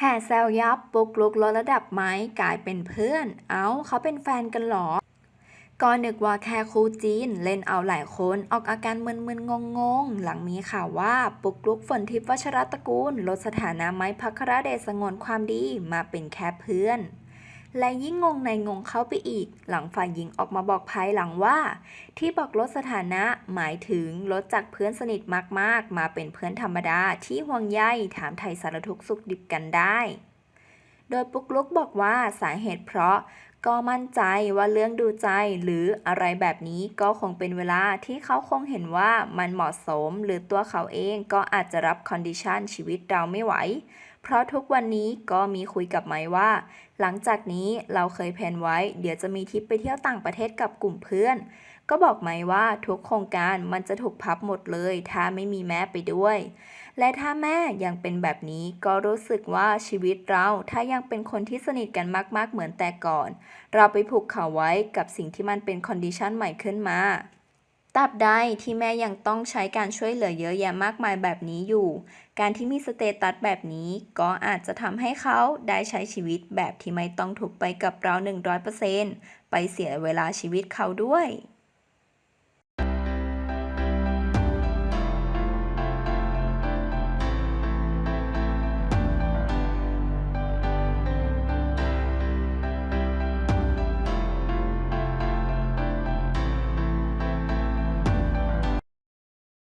แห่แซวยับปุกลุกลดระดับไหมกลายเป็นเพื่อน เอ้าเขาเป็นแฟนกันหรอก็นึกว่าแค่คู่จีนเล่นเอาหลายคนออกอาการมึนๆงงๆ หลังมีข่าวว่าปุกลุกฝนทิพย์วชรตระกูล ลดสถานะไม้พัครเดชสงวนความดีมาเป็นแค่เพื่อน และยิ่งงงในงงเข้าไปอีก หลังฝ่ายหญิงออกมาบอกภายหลังว่า ที่บอกลดสถานะหมายถึงลดจากเพื่อนสนิทมากๆ มาเป็นเพื่อนธรรมดาที่ห่วงใยถามไทยสารทุกข์สุขดิบกันได้ โดยปุ๊กลุกบอกว่าสาเหตุเพราะ ก็มั่นใจว่าเรื่องดูใจหรืออะไรแบบนี้ก็คงเป็นเวลาที่เขาคงเห็นว่ามันเหมาะสมหรือตัวเขาเองก็อาจจะรับคอนดิชันชีวิตเราไม่ไหว เพราะทุกวันนี้ก็มีคุยกับไม้ว่า หลังจากนี้เราเคยแพลนไว้ เดี๋ยวจะมีทริปไปเที่ยวต่างประเทศกับกลุ่มเพื่อน ก็บอกไม้ว่าทุกโครงการมันจะถูกพับหมดเลย ถ้าไม่มีแม่ไปด้วย และถ้าแม่ยังเป็นแบบนี้ก็รู้สึกว่าชีวิตเราถ้ายังเป็นคนที่สนิทกันมากๆเหมือนแต่ก่อน เราไปผูกเขาไว้กับสิ่งที่มันเป็นคอนดิชันใหม่ขึ้นมาตราบใดที่แม่ยังต้องใช้การช่วยเหลือเยอะแยะมากมายแบบนี้อยู่ การที่มีสเตตัสแบบนี้ก็อาจจะทำให้เขาได้ใช้ชีวิตแบบที่ไม่ต้องถูกไปกับเรา 100%ไปเสียเวลาชีวิตเขาด้วย